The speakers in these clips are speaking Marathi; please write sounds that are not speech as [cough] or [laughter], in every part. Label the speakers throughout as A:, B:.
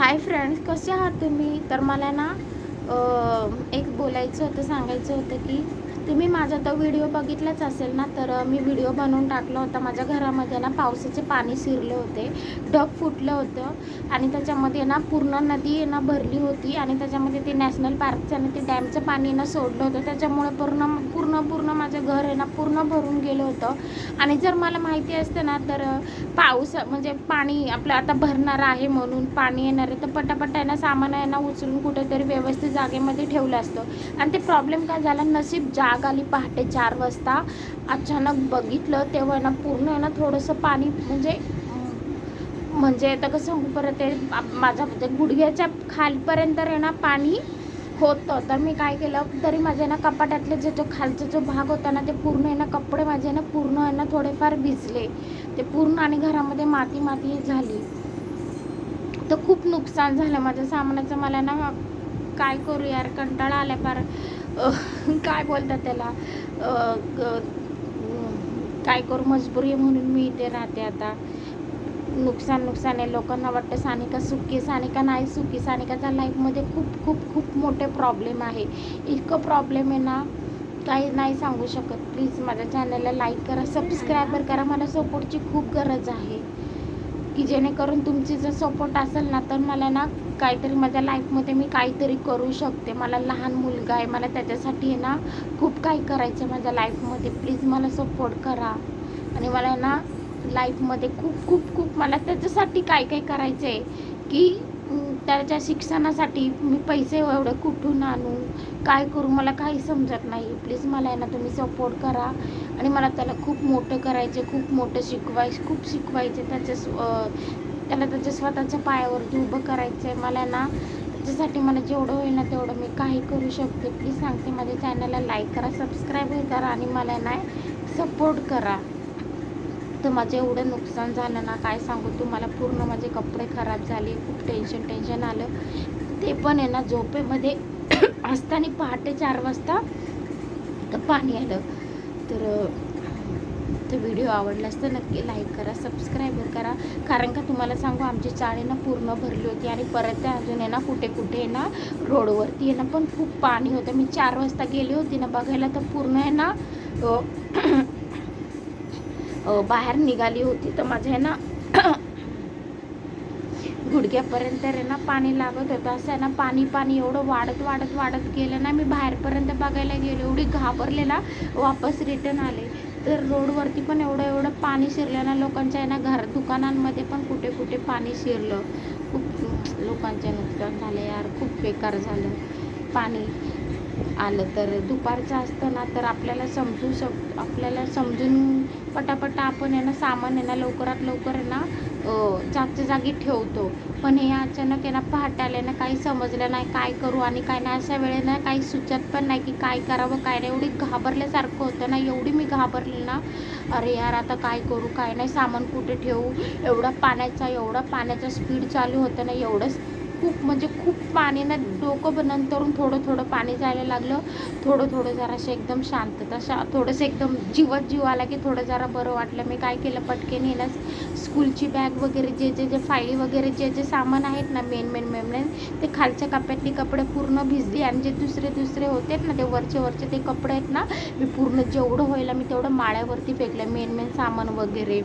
A: हाय फ्रेंड्स कसे आहात तुम्ही? तर मला ना एक बोलायचं होतं सांगायचं होतं की तुम्ही माझा तो व्हिडिओ बघितलाच असेल ना तर मी व्हिडिओ बनवून टाकला होता. माझ्या घरामध्ये ना पावसाचे पाणी शिरले होते ढग फुटलं होतं आणि त्याच्यामध्ये ना पूर्ण नदी आहे ना भरली होती आणि त्याच्यामध्ये ते नॅशनल पार्कचं आणि ते डॅमचं पाणी ना सोडलं होतं. त्याच्यामुळे पूर्ण पूर्ण पूर्ण माझं घर आहे ना पूर्ण भरून गेलं होतं. आणि जर मला माहिती असतं ना तर पाऊस म्हणजे पाणी आपलं आता भरणार आहे म्हणून पाणी येणार आहे तर पटापट आहे ना सामान आहे ना उचलून कुठेतरी व्यवस्थित जागेमध्ये ठेवलं असतं. आणि ते प्रॉब्लेम काय झाला? नशीब जा जाग आली पहाटे चार वाजता. अचानक बघितलं तेव्हा ना पूर्ण आहे ना थोडंसं पाणी म्हणजे म्हणजे आता कसं सांगू परत ते माझ्या म्हणजे गुडघ्याच्या खालपर्यंत आहे ना पाणी होतं. तर मी काय केलं तरी माझ्या ना कपाटातले जे जो खालचा जो भाग होता ना ते पूर्ण आहे ना कपडे माझे ना पूर्ण आहे ना थोडेफार भिजले. ते पूर्ण आणि घरामध्ये माती माती झाली. तर खूप नुकसान झालं. माझ्या सामानाचं मला ना काय करू यार कंटाळा आला फार. [laughs] काय बोलतात त्याला? ग- काय करू? मजबुरी आहे म्हणून मी इथे राहते आता. नुकसान नुकसान आहे. लोकांना वाटतं सानिका सुखी सानिका नाही सुखी. सानिकाच्या लाईफमध्ये खूप खूप खूप मोठे प्रॉब्लेम आहे. इतकं प्रॉब्लेम आहे ना काही नाही सांगू शकत. प्लीज माझ्या चॅनलला लाईक करा. सबस्क्रायबर करा. मला सपोर्टची खूप गरज आहे. की जेणेकरून तुमची जर सपोर्ट असेल ना तर मला ना काहीतरी माझ्या लाईफमध्ये मी काहीतरी करू शकते. मला लहान मुलगा आहे. मला त्याच्यासाठी आहे ना खूप काही करायचं आहे माझ्या लाईफमध्ये. प्लीज मला सपोर्ट करा. आणि मला ना लाईफमध्ये खूप खूप खूप मला त्याच्यासाठी काय काय करायचं आहे की त्याच्या शिक्षणासाठी मी पैसे एवढे कुठून आणू? काय करू? मला काही समजत नाही. प्लीज मला आहे ना तुम्ही सपोर्ट करा. आणि मला त्याला खूप मोठं करायचे खूप मोठं शिकवाय खूप शिकवायचे त्याच्या स्व- त्याला त्याच्या स्वतःच्या पायावरती उभं करायचं आहे मला ना त्याच्यासाठी मला जेवढं होईल ना तेवढं मी काही करू शकते. प्लीज सांगते माझ्या चॅनलला लाईक करा सबस्क्राईब करा आणि मला ना सपोर्ट करा. तर माझं एवढं नुकसान झालं ना काय सांगू? तुम्हाला पूर्ण माझे कपडे खराब झाले खूप टेन्शन टेन्शन आलं. ते पण आहे ना झोपेमध्ये [coughs] असताना पहाटे चार वाजता तर पाणी आलं. तर तो व्हिडिओ आवडलास तर नक्की लाईक करा सबस्क्राईबर करा. कारण का तुम्हाला सांगू आमची चाळी ना पूर्ण भरली होती आणि परत त्या अजून आहे ना कुठे कुठे आहे ना रोडवरती आहे ना पण खूप पाणी होतं. मी चार वाजता गेली होती ना बघायला तर पूर्ण आहे ना बाहेर निघाली होती. तर माझं आहे ना गुडघ्यापर्यंत आहे ना पाणी लागत होतं. असं आहे ना पाणी पाणी एवढं वाढत वाढत वाढत गेलं ना मी बाहेरपर्यंत बघायला गेले. एवढी घाबरले ना वापस रिटर्न आले. तर रोडवरती पण एवढं एवढं पाणी शिरलं ना लोकांच्या आहे ना घर दुकानांमध्ये पण कुठे कुठे पाणी शिरलं. खूप लोकांचे नुकसान झाले यार खूप बेकार झालं पाणी. आलं तर दुपारचं असतं ना तर आपल्याला समजू शक आपल्याला समजून पटापट आपण आहे ना सामान आहे ना लवकरात लवकर आहे ना जागच्या जागी ठेवतो. पण हे अचानक आहे ना पहाटे आले ना काही समजलं नाही काय करू आणि काय नाही अशा वेळेला काही सुचत पण नाही की काय करावं काय नाही. एवढी घाबरल्यासारखं होतं ना एवढी मी घाबरले ना अरे यार आता काय करू काय नाही सामान कुठे ठेवू? एवढा पाण्याचा एवढा पाण्याचा स्पीड चालू होतं ना एवढंच खूप म्हणजे खूप पाणी ना डोकं पण नंतरून थोडं थोडं पाणी जायला लागलं. थोडं थोडं जरासं एकदम शांतता शा थोडंसं एकदम जीवत जीव आला की थोडं जरा बरं वाटलं. मी काय केलं पटकेन आहे स्कूलची बॅग वगैरे जे जे जे फाईली वगैरे जे जे सामान आहेत ना मेन मेन मेन मेन ते खालच्या कप्यातली कपडे पूर्ण भिजली आणि जे दुसरे दुसरे होते ना ते वरचे वरचे ते कपडे आहेत ना मी पूर्ण जेवढं होईल मी तेवढं माळ्यावरती फेकलं मेन मेन सामान वगैरे.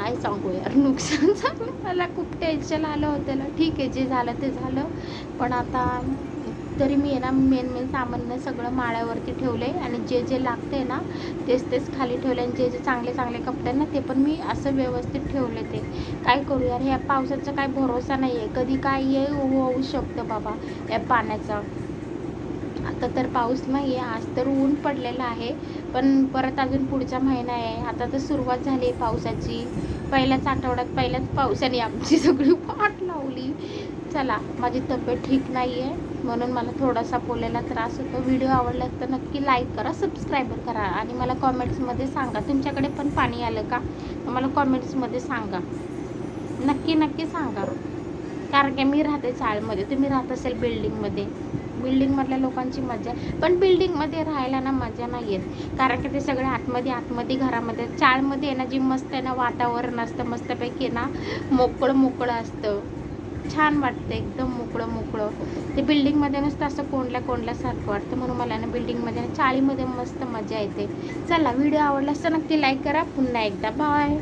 A: काय सांगू यार नुकसान झालं. मला खूप टेन्शन आलं होतं ना. ठीक आहे जे झालं ते झालं. पण आता तरी मी आहे ना मेन मेन सामान सगळं माळ्यावरती ठेवलं आहे आणि जे जे लागते ना तेच तेच खाली ठेवले आणि जे जे चांगले चांगले कपडे आहेत ना ते पण मी असं व्यवस्थित ठेवले ते. काय करू यार ह्या पावसाचा काय भरोसा नाही आहे कधी काय ये होऊ शकतं बाबा या पाण्याचा. आता तर पाऊस नाही आहे आज तर ऊन पडलेलं आहे. पण परत अजून पुढचा महिना आहे. आता तर सुरुवात झाली आहे पावसाची. पहिल्याच आठवड्यात पहिल्याच पावसाने आमची सगळी वाट लावली. चला माझी तब्येत ठीक नाही आहे म्हणून मला थोडासा बोलायला त्रास होतो. व्हिडिओ आवडला तर नक्की लाईक करा सबस्क्राईबर करा आणि मला कॉमेंट्समध्ये सांगा. तुमच्याकडे पण पाणी आलं का? मला कॉमेंट्समध्ये सांगा. नक्की नक्की सांगा. कारण की मी राहते चाळमध्ये तुम्ही राहत असेल बिल्डिंगमध्ये बिल्डिंगमधल्या लोकांची मजा आहे पण बिल्डिंगमध्ये राहायला ना मजा नाही येत. कारण की ते सगळे आतमध्ये आतमध्ये घरामध्ये चाळमध्ये आहे ना जी मस्त आहे ना वातावरण असतं मस्तपैकी आहे ना मोकळं मोकळं असतं. छान वाटतं एकदम मोकळं मोकळं. ते बिल्डिंगमध्ये नुसतं असं कोंडल्या कोंडल्यासारखं वाटतं. म्हणून मला ना बिल्डिंगमध्ये ना चाळीमध्ये मस्त मजा येते. चला व्हिडिओ आवडला असतं नक्की लाईक करा. पुन्हा एकदा बाय